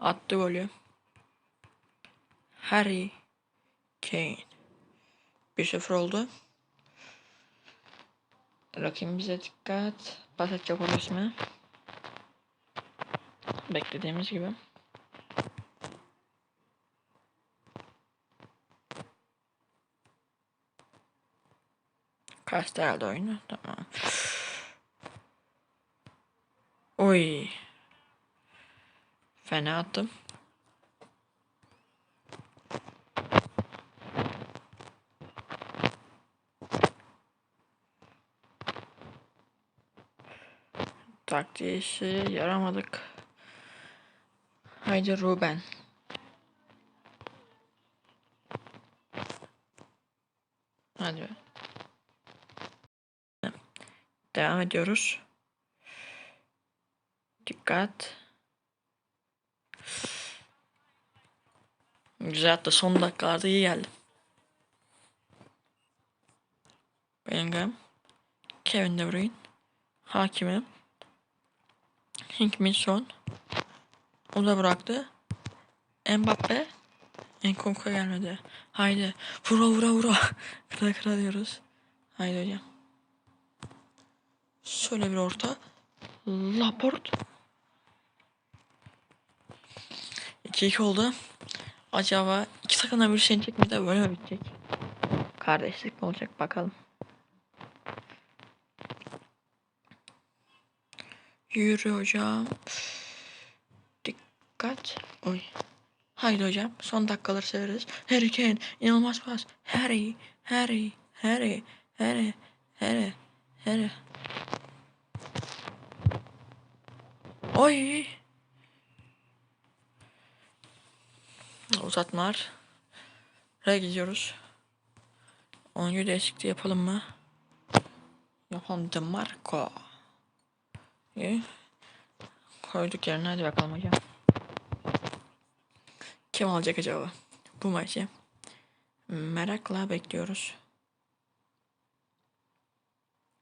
attı golü. Harry Kane. 1-0 oldu. Rakibimize dikkat. Pas atacak o resmi. Beklediğimiz gibi. Kastel'de oyunu. Tamam. Oy. Fena attım. Taktiği işe yaramadık. Haydi Ruben. Hadi be. Devam ediyoruz. Dikkat. Güzel hatta son dakikalarda iyi geldi. Bellingham. Kevin De Bruyne. Hakimi. Hink Son. O da bıraktı. Mbappe. Enkunku gelmedi. Haydi. Vura vura vura. kıra kıra diyoruz. Haydi hocam. Şöyle bir orta. Laport. 2-2 oldu. Acaba iki takımda bir şey çekmeyecek de böyle mi bitecek? Kardeşlik mi olacak bakalım. Yürü hocam. Dikkat. Oy. Haydi hocam. Son dakikaları severiz. Harry Kane. inanılmaz pas. Harry. Harry. Harry. Harry. Harry. Harry. Oy. Uzatmalar. Re gidiyoruz. Oyuncu değişikliği yapalım mı? Yapalım. De Marco. İyi. Koyduk yerine hadi bakalım hocam. Kim alacak acaba bu maçı? Merakla bekliyoruz.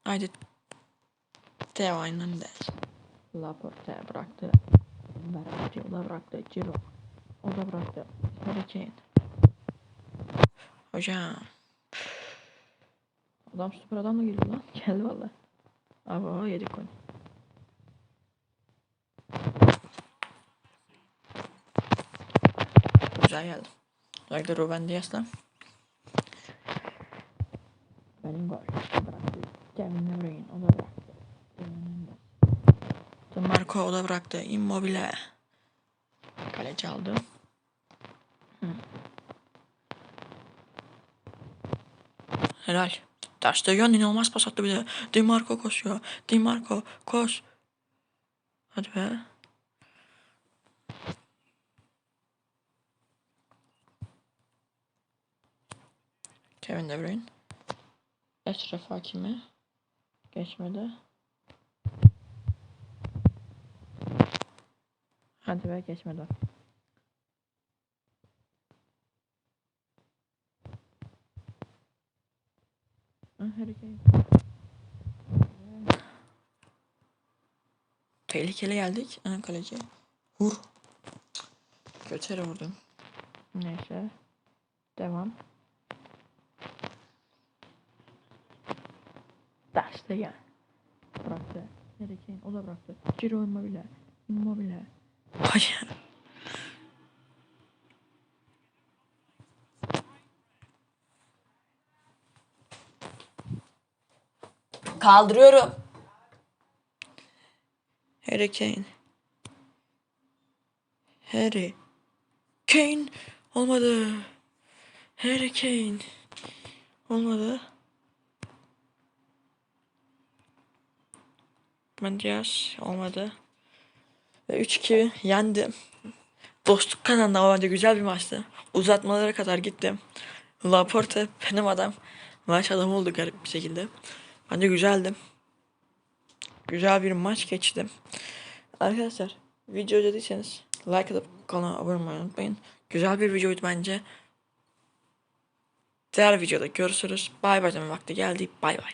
Haydi. Teo Hernandez. Laporte bıraktı. O da bıraktı. Ciro. O da bıraktı. Harry Kane. Hocam. Adam süper adam da geliyor lan. Geldi valla. Abi o yedik onu. Güzel geldi. Özellikle Ruben Dias'la. Benim gol. Bıraktı. Kevin De Bruyne o da bıraktı. Marco o da bıraktı. Immobile. Kaleci aldı. Helal. Terste yön inanılmaz pas attı bir de. Di Marco koşuyor. Di Marco koş. Hadi be. Kevin De Bruyne. Eşref Hakimi. Geçmedi. Hadi be geçmedi. Ah, Harry Kane. Tehlikeli geldik. Aha, kaleci. Vur. Kötü yere vurdum. Neyse. Devam. Derste gel. Bıraktı. Harry Kane o da bıraktı. Ciro Immobile. Immobile. Hayır. Kaldırıyorum. Harry Kane. Harry. Kane. Olmadı. Harry Kane. Olmadı. Ben Diaz. Olmadı. Ve 3-2 yendim. Dostluk kazandı ama bence güzel bir maçtı. Uzatmalara kadar gittim. Laporte benim adam. Maç adamı oldu garip bir şekilde. Bence güzeldi. Güzel bir maç geçtim. Arkadaşlar video izlediyseniz like atıp kanala abone olmayı unutmayın. Güzel bir videoydu bence. Diğer videoda görüşürüz. Bay bay deme vakti geldi. Bay bay.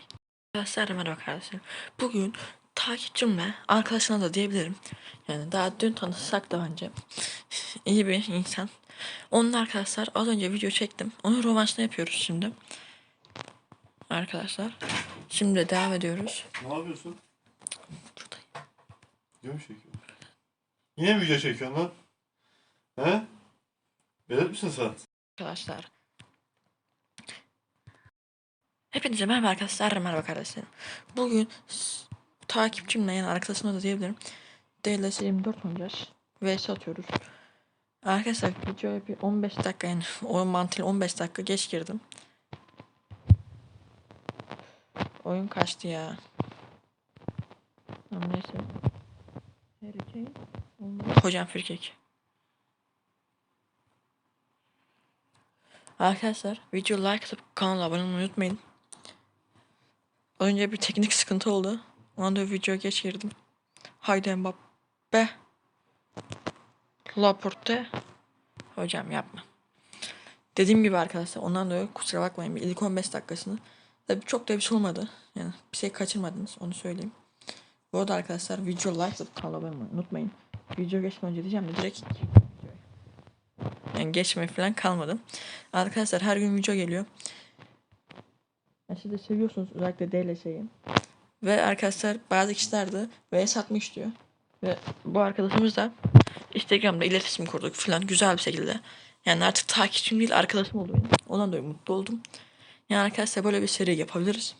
Arkadaşlar merhaba arkadaşlar. Bugün takipçimle arkadaşına da diyebilirim. Yani daha dün tanışsak da bence iyi bir insan. Onun arkadaşlar az önce video çektim. Onun rövanşını yapıyoruz şimdi. Arkadaşlar. Şimdi devam ediyoruz. Ne yapıyorsun? Şuradayım. Video mu çekiyorsun? Yine mi video çekiyorsun lan? He? Velet misin sen? Arkadaşlar. Hepinize merhaba arkadaşlar. Merhaba kardeşlerim. Bugün takipçimle yani arkadaşımla da diyebilirim. DLS 24 oynayacağız. VS atıyoruz. Arkadaşlar videoya bir 15 dakika yani o mantığıyla 15 dakika geç girdim. Oyun kaçtı ya. Ama neyse. Kane. olmadı. Hocam frikik. Arkadaşlar video like atıp kanala abone olmayı unutmayın. Önce bir teknik sıkıntı oldu. Ona da video geç girdim. Haydi Mbappe. Laporte. Hocam yapma. Dediğim gibi arkadaşlar ondan dolayı kusura bakmayın. Bir ilk 15 dakikasını. Tabii çok da bir şey olmadı. Yani bir şey kaçırmadınız onu söyleyeyim. Bu arada arkadaşlar video like atıp kanala unutmayın. Video geçmeden önce diyeceğim de direkt yani geçme falan kalmadı. Arkadaşlar her gün video geliyor. Ya siz de seviyorsunuz özellikle DLS'yi. Ve arkadaşlar bazı kişiler de VS atmak istiyor. Ve bu arkadaşımız da Instagram'da iletişim kurduk falan güzel bir şekilde. Yani artık takipçim değil arkadaşım oldu benim. Ondan dolayı mutlu oldum. Yani arkadaşlar böyle bir seri yapabiliriz.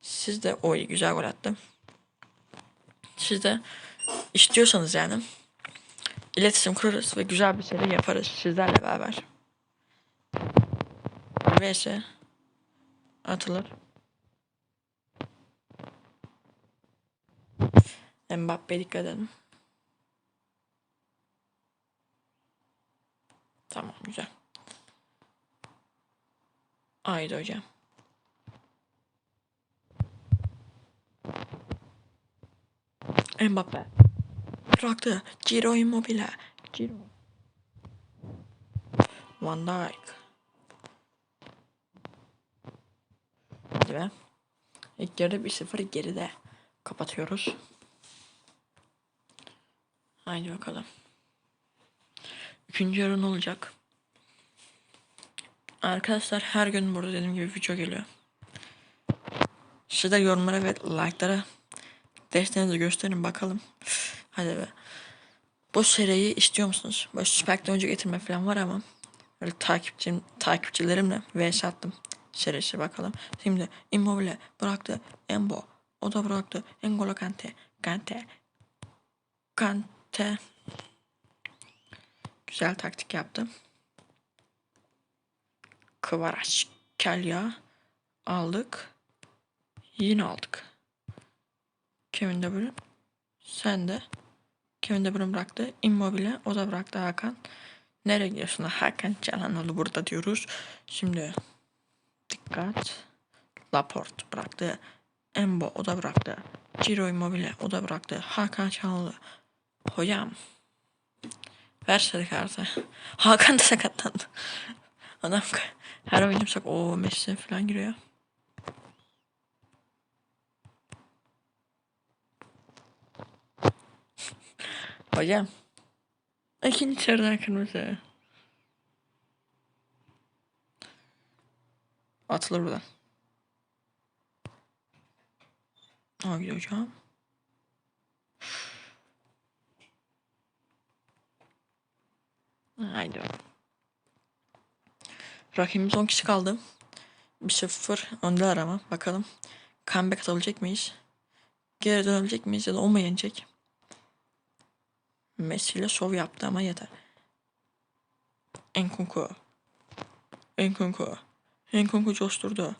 Siz de o iyi güzel gol attı. Siz de istiyorsanız yani iletişim kurarız ve güzel bir seri yaparız sizlerle beraber. VS atılır. Mbappe dikkat edin. Tamam güzel. Haydi hocam. Mbappe. Bıraktı. Ciro Immobile. Ciro. Van Dijk. Hadi be. İlk yarı 1-0 geride. Kapatıyoruz. Haydi bakalım. İkinci yarı ne olacak? Arkadaşlar her gün burada dediğim gibi video geliyor. Siz de yorumlara ve like'lara desteğinizi gösterin bakalım. Hadi be. Bu seriyi istiyor musunuz? Böyle Süper'den önce getirme falan var ama böyle takipçim, takipçilerimle vs attım serisi bakalım. Şimdi Immobile bıraktı. Embo. O da bıraktı. N'Golo Kante. Kante. Kante. Güzel taktik yaptım. Kvaratskhelia aldık. Yine aldık. Kevin De Bruyne. Sen de. Kevin De Bruyne bıraktı. Immobile. O da bıraktı Hakan. Nereye gidiyorsun Hakan Çalhanoğlu burada diyoruz. Şimdi dikkat. Laporte bıraktı. Embo o da bıraktı. Ciro Immobile o da bıraktı. Hakan Çalhanoğlu. Hocam. Ver sarı kartı. Hakan da sakatlandı. Adam her oynarsak o Messi falan giriyor. Hocam. İkinci çardan kırmızı. Atılır buradan. Aa gidiyor hocam. Haydi. bakalım. Rakibimiz 10 kişi kaldı. 1-0 öndeler ama bakalım. Comeback atabilecek miyiz? Geri dönebilecek miyiz ya da o mu yenecek? Messi ile şov yaptı ama yeter. Enkunku. Enkunku. Enkunku coşturdu.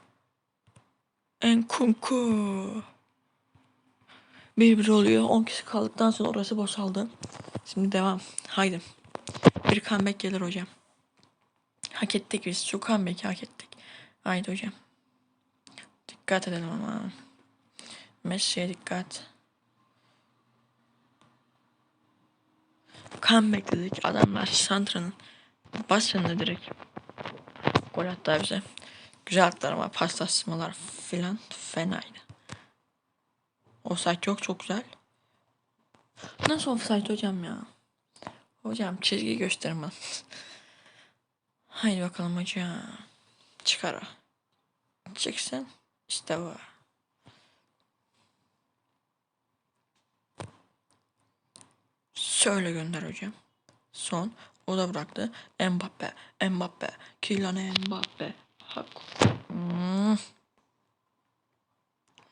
Enkunku. 1-1 oluyor. 10 kişi kaldıktan sonra orası boşaldı. Şimdi devam. Haydi. Bir comeback gelir hocam. Hak ettik biz. Şu comeback'i hak ettik. Haydi hocam. Dikkat edelim ama. Messi'ye dikkat. Comeback dedik. Adamlar Santra'nın başında direkt gol attı bize. Güzel attılar ama paslaşmalar filan fenaydı. Offside yok çok güzel. Nasıl offside hocam ya? Hocam çizgi göstermez. Haydi bakalım hocam. Çıkar o. Çıksın. İşte bu. Şöyle gönder hocam. Son. O da bıraktı. Mbappe. Mbappe. Kylian Mbappe. Hak. Hmm.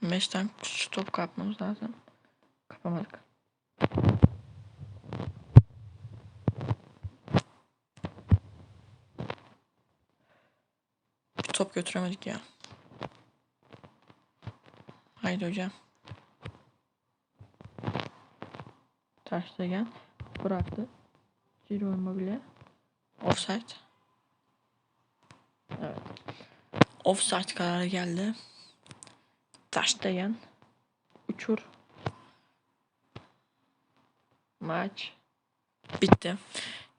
Beşten stop kapmamız lazım. Kapamadık. Top götüremedik ya. Haydi hocam. Gel. Bıraktı. Ciro Immobile. Offside. Evet. Offside kararı geldi. Taştayan. Uçur. Maç. Bitti.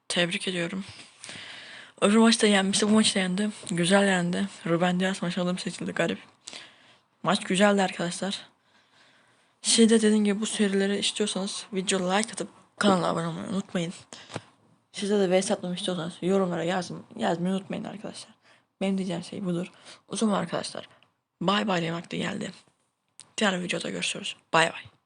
Tebrik ediyorum. Öbür maçta yenmişti. Bu maçta yendi. Güzel yendi. Ruben Dias maç alım seçildi. Garip. Maç güzeldi arkadaşlar. Siz de dediğim gibi bu serileri istiyorsanız video like atıp kanala abone olmayı unutmayın. Size de vs atmamı istiyorsanız yorumlara yazın, yazmayı unutmayın arkadaşlar. Benim diyeceğim şey budur. O zaman arkadaşlar bay bay demek de geldi. Diğer videoda görüşürüz. Bay bay.